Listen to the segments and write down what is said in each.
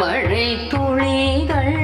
மழை துளிகள்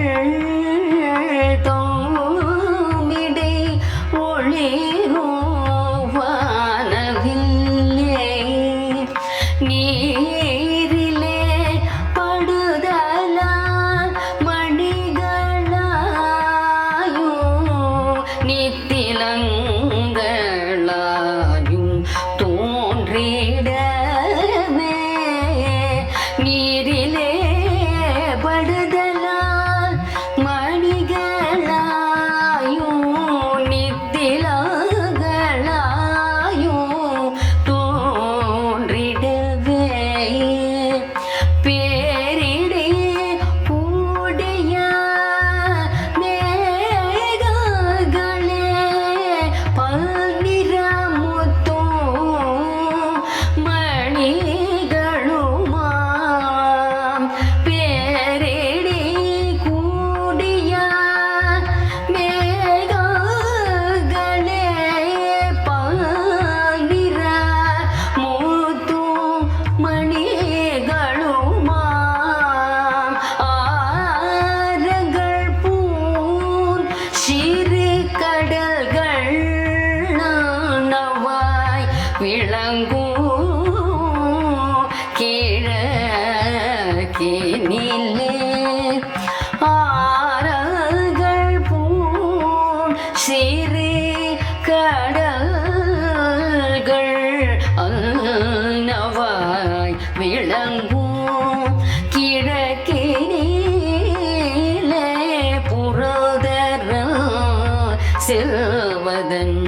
செல்வதன்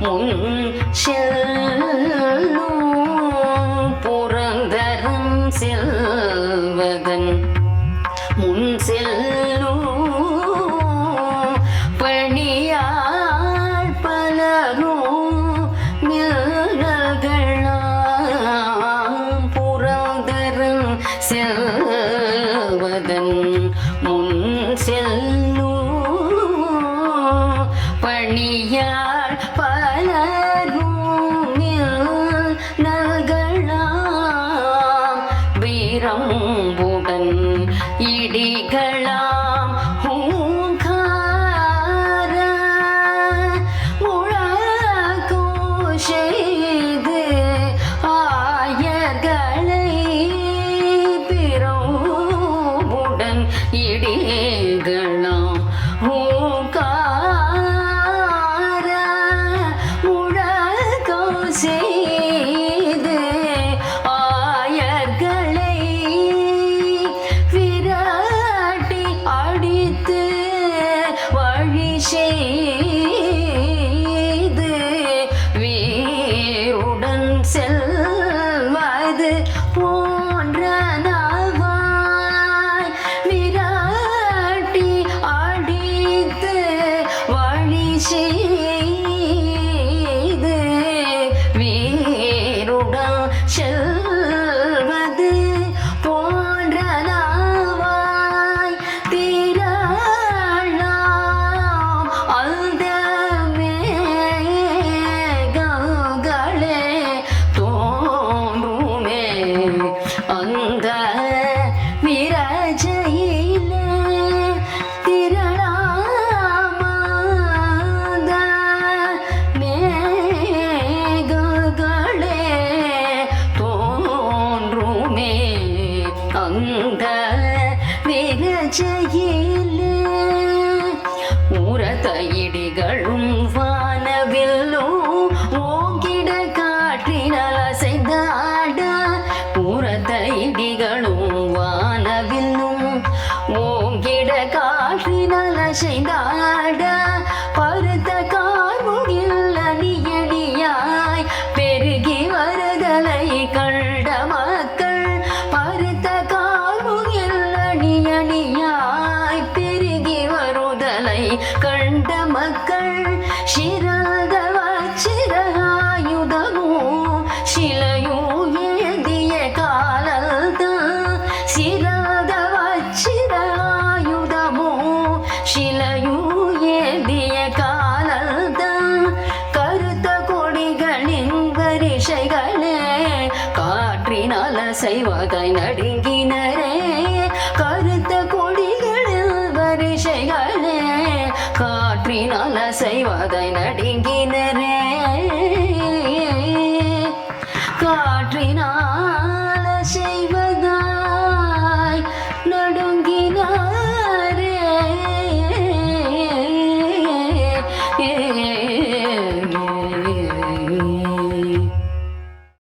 முன் செல் பணியாள் செய்து வீருடன் செல்வது போன்றதாவாய் விராட்டி அடித்து வழி செய்து வீருடன் செல் அந்த விரஜையிலே உரத இடிகளும் வானவில்லும் ஓங்கிட காற்றினால் அணியணியாய் பெருகி வருதலை கண்ட மக்கள் சிறதவ வச்சிராயுதமோ சிலையோ ஏந்திய காலல்தான் சிறதவ வச்சிராயுதமோ சிலையோ ஏந்திய காலல்தான் கருத்த கொடிகளின் வரிசைகளே காற்றினால் செய்வதாய் நடுங்கினரே. செய்வதை நடுங்கினரே.